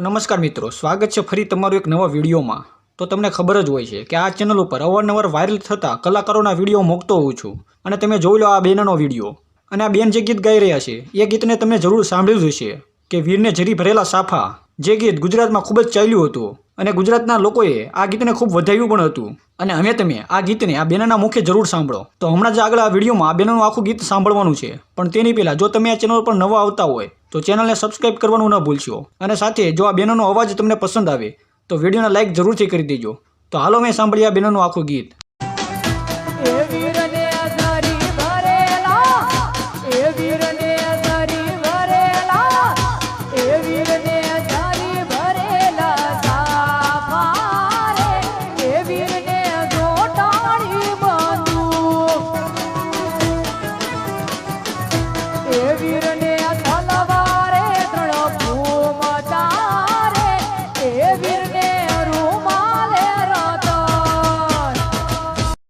નમસ્કાર મિત્રો, સ્વાગત છે ફરી તમારું એક નવા વિડીયોમાં. તો તમને ખબર જ હોય છે કે આ ચેનલ ઉપર અવારનવાર વાયરલ થતા કલાકારોના વીડિયો મૂકતો હોઉં છું. અને તમે જોઈ લો આ બેનનો વીડિયો. અને આ બેન જે ગીત ગાઈ રહ્યા છે, એ ગીતને તમે જરૂર સાંભળ્યું જ હશે કે વીરને જરી ભરેલા સાફા, જે ગીત ગુજરાતમાં ખૂબ જ ચાલ્યું હતું. અને ગુજરાતના લોકોએ આ ગીતને ખૂબ વધાવ્યું પણ હતું. અને અમે તમે આ ગીતને આ બેનના મુખે જરૂર સાંભળો. તો હમણાં જ આગળ આ વિડીયોમાં આ બેનનું આખું ગીત સાંભળવાનું છે. પણ તેની પહેલાં જો તમે આ ચેનલ પર નવા આવતા હોય, તો ચેનલને સબસ્ક્રાઇબ કરવાનું ન ભૂલશો. અને સાથે જો આ બેનનો અવાજ તમને પસંદ આવે, તો વિડીયોને લાઇક જરૂરથી કરી દેજો. તો હાલો મેં સાંભળ્યા બેનનું આખું ગીત.